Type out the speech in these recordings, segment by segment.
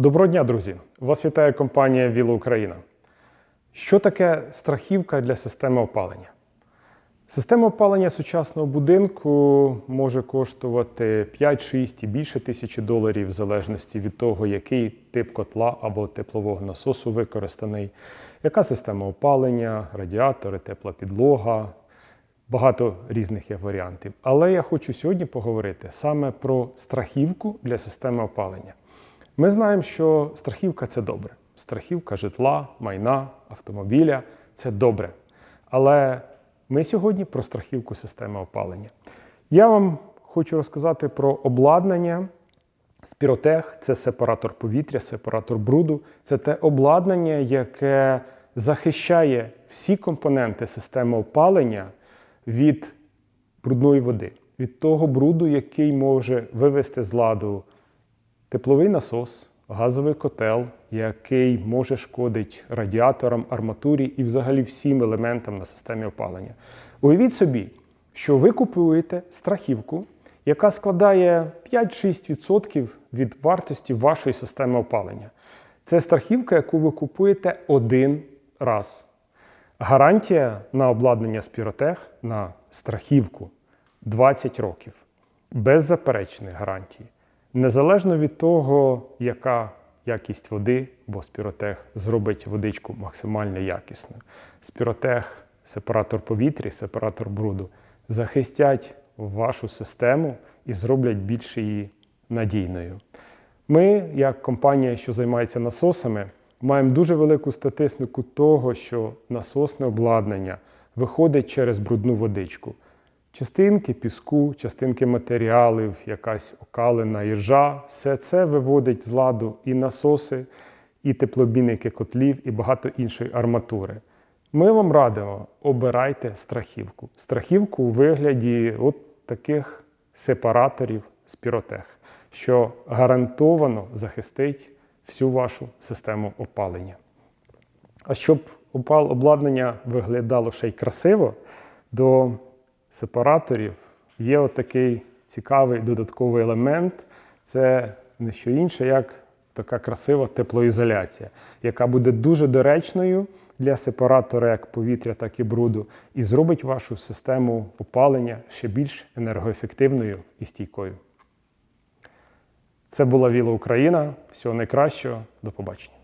Доброго дня, друзі! Вас вітає компанія Віла Україна. Що таке страхівка для системи опалення? Система опалення сучасного будинку може коштувати 5-6 і більше тисячі доларів в залежності від того, який тип котла або теплового насосу використаний, яка система опалення, радіатори, тепла підлога. Багато різних є варіантів. Але я хочу сьогодні поговорити саме про страхівку для системи опалення. Ми знаємо, що страхівка це добре. Страхівка житла, майна, автомобіля це добре. Але ми сьогодні про страхівку системи опалення. Я вам хочу розказати про обладнання. Спіротех це сепаратор повітря, сепаратор бруду. Це те обладнання, яке захищає всі компоненти системи опалення від брудної води, від того бруду, який може вивести з ладу тепловий насос, газовий котел, який може шкодити радіаторам, арматурі і взагалі всім елементам на системі опалення. Уявіть собі, що ви купуєте страхівку, яка складає 5-6% від вартості вашої системи опалення. Це страхівка, яку ви купуєте один раз. Гарантія на обладнання Спіротех на страхівку 20 років. Беззаперечної гарантії. Незалежно від того, яка якість води, бо спіротех зробить водичку максимально якісною. Спіротех, сепаратор повітря, сепаратор бруду захистять вашу систему і зроблять більш її надійною. Ми, як компанія, що займається насосами, маємо дуже велику статистику того, що насосне обладнання виходить через брудну водичку. Частинки піску, частинки матеріалів, якась окалина іржа, все це виводить з ладу і насоси, і теплобійники котлів, і багато іншої арматури. Ми вам радимо, обирайте страхівку. Страхівку у вигляді от таких сепараторів спіротех, що гарантовано захистить всю вашу систему опалення. А щоб опал обладнання виглядало ще й красиво, до сепараторів є отакий цікавий додатковий елемент. Це не що інше, як така красива теплоізоляція, яка буде дуже доречною для сепаратора як повітря, так і бруду, і зробить вашу систему опалення ще більш енергоефективною і стійкою. Це була Віла Україна. Всього найкращого. До побачення.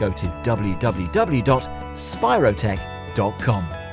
Go to www.spirotech.com.